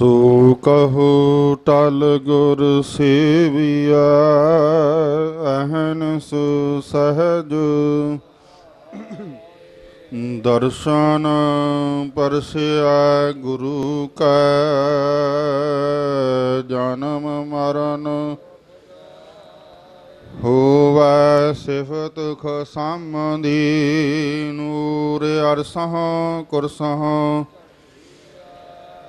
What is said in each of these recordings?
ਸੋ ਕਹੋ ਟਲ ਗੁਰ ਸੇਵੀਆ ਅਹਨ ਸੋ ਸਹਜ। ਦਰਸ਼ਨ ਪਰਸਿਆ ਗੁਰੂ ਕਾ, ਜਨਮ ਮਰਨ ਹੋਵੈ ਸਿਫਤ ਖਸਮਦੀ ਨੂਰ ਅਰਸਹ, ਕੁਰਸਹ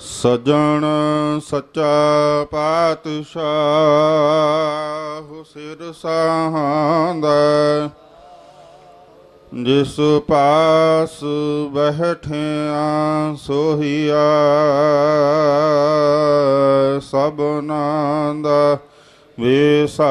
ਸਜਣ ਸੱਚਾ ਪਾਤਸ਼ਾਹ ਸਿਰ ਸਾਹਾਂਦਾ ਜਿਸ ਪਾਸ ਬਹਿਠਿਆ ਸੋਹੀਆ ਸਭਨਾਂ ਦਾ ਵਿਸਾ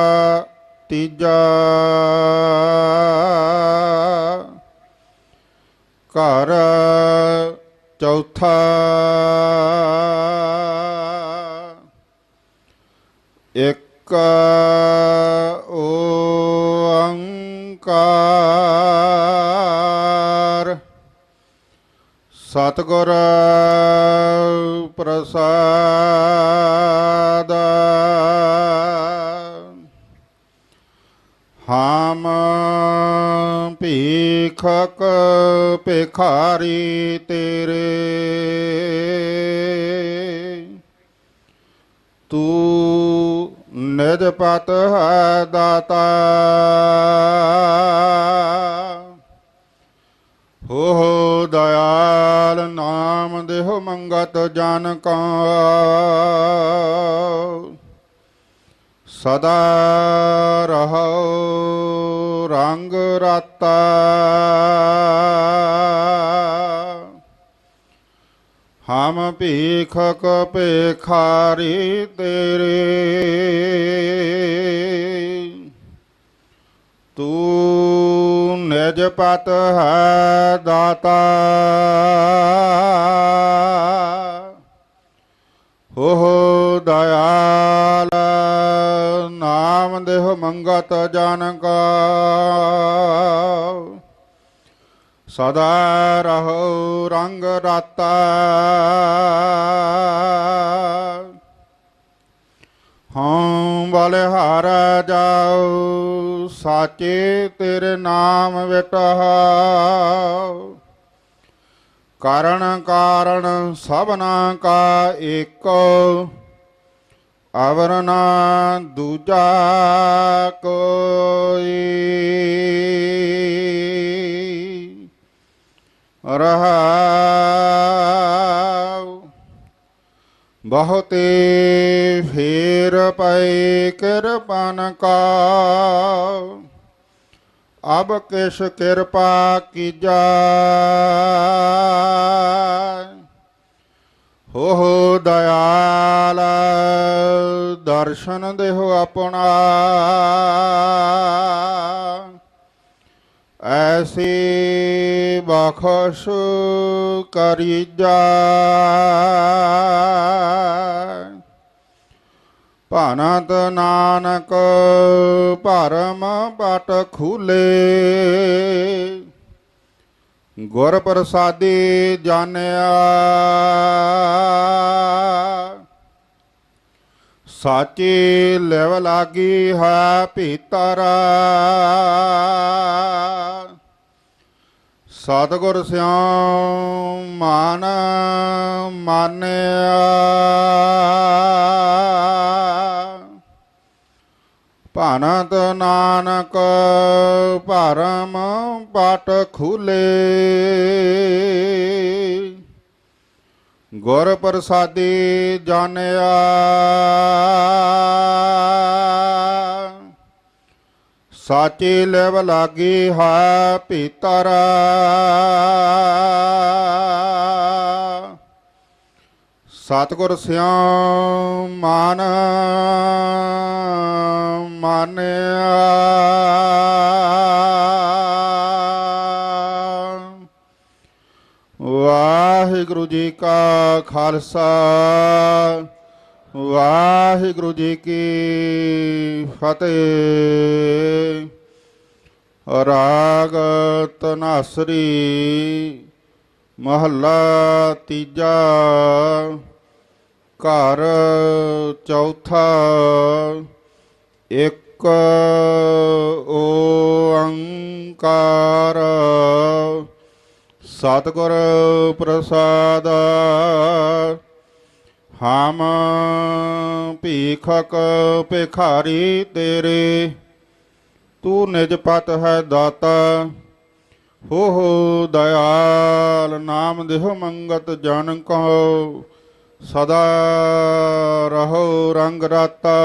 ਤੀਜਾ ਘਰ ਚੌਥਾ ਇੱਕ ਓੰਕਾਰ। ਸਤਿਗੁਰ ਪ੍ਰਸਾਦ ਭੀਖਕ ਭਿਖਾਰੀ ਤੇਰੇ। ਤੂੰ ਨਿਜ ਪਤ ਹੈ ਦਾਤਾ। ਹੋ ਹੋ ਦਇਆਲ ਨਾਮ ਦੇਹੁ ਮੰਗਤ ਜਨ ਕਾ ਸਦਾ ਰਹੋ ਰੰਗ ਰਾਤਾ। ਹਮ ਭੀਖਕ ਭੇਖਾਰੀ ਤੇਰੇ। ਤੂੰ ਨਿਜ ਪਤ ਹੈ ਦਾਤਾ। ਦੇਹ ਮੰਗਤ ਜਨ ਕਾ ਸਦਾ ਰਹੋ ਰੰਗ ਰਾਤਾ। ਹਾਂ ਬਲਿਹਾਰ ਜਾਓ ਸਾਚੇ ਤੇਰੇ ਨਾਮ ਵਿਟਹਾਉ ਕਾਰਣ ਕਾਰਣ ਸਭਨਾ ਕਾ ਏਕੋ। ਅਵਰ ਨਾ ਦੂਜਾ ਕੋਈ। ਰਹਾਉ ਬਹੁਤੇ ਫੇਰ ਪਏ ਕਿਰਪਨ ਕਾ ਅਬ ਕਿਸ ਕਿਰਪਾ ਕੀਜਾ ਦਰਸ਼ਨ ਦੇਹੁ ਆਪਣਾ। ਐਸੀ ਬਖਸ਼ ਕਰੀ ਜਾ। ਭਾਨਤ ਨਾਨਕ ਭਰਮ ਪਟ ਖੂਲੇ। ਗੁਰ ਪ੍ਰਸਾਦੀ ਜਾਣਿਆ। ਸਾਚੀ ਲੈਵ ਲਾਗੀ ਹੈ ਭੀਤਰ। ਸਤਿਗੁਰ ਸਿਉ ਮਾਨ ਮਾਨਿਆ। ਭਾਨਤ ਨਾਨਕ ਪਰਮ ਪਟ ਖੁਲੇ। ਗੁਰ ਪ੍ਰਸਾਦੀ ਜਾਣਿਆ। ਸਾਚੀ ਲਿਵ ਲਾਗੀ ਹੈ ਭੀਤਰ ਸਤਿਗੁਰ ਸਿਉ ਮਨ ਮਾਨਿਆ। ਵਾਹਿਗੁਰੂ ਜੀ ਕਾ ਖਾਲਸਾ, ਵਾਹਿਗੁਰੂ ਜੀ ਕੀ ਫਤਿਹ। ਰਾਗ ਤਨਾਸਰੀ ਮਹੱਲਾ ਤੀਜਾ, ਘਰ ਚੌਥਾ, ਇੱਕ ਓੰਕਾਰ। ਸਤਿਗੁਰ ਪ੍ਰਸਾਦ, ਹਮ ਭੀਖਕ ਭਿਖਾਰੀ ਤੇਰੇ, ਤੂੰ ਨਿਜ ਪਤ ਹੈ ਦਾਤਾ ਹੋ ਹੋ ਦਇਆਲ ਨਾਮ ਦੇਹੁ ਮੰਗਤ ਜਨ ਕੋ, ਸਦਾ ਰਹੋ ਰੰਗ ਰਾਤਾ।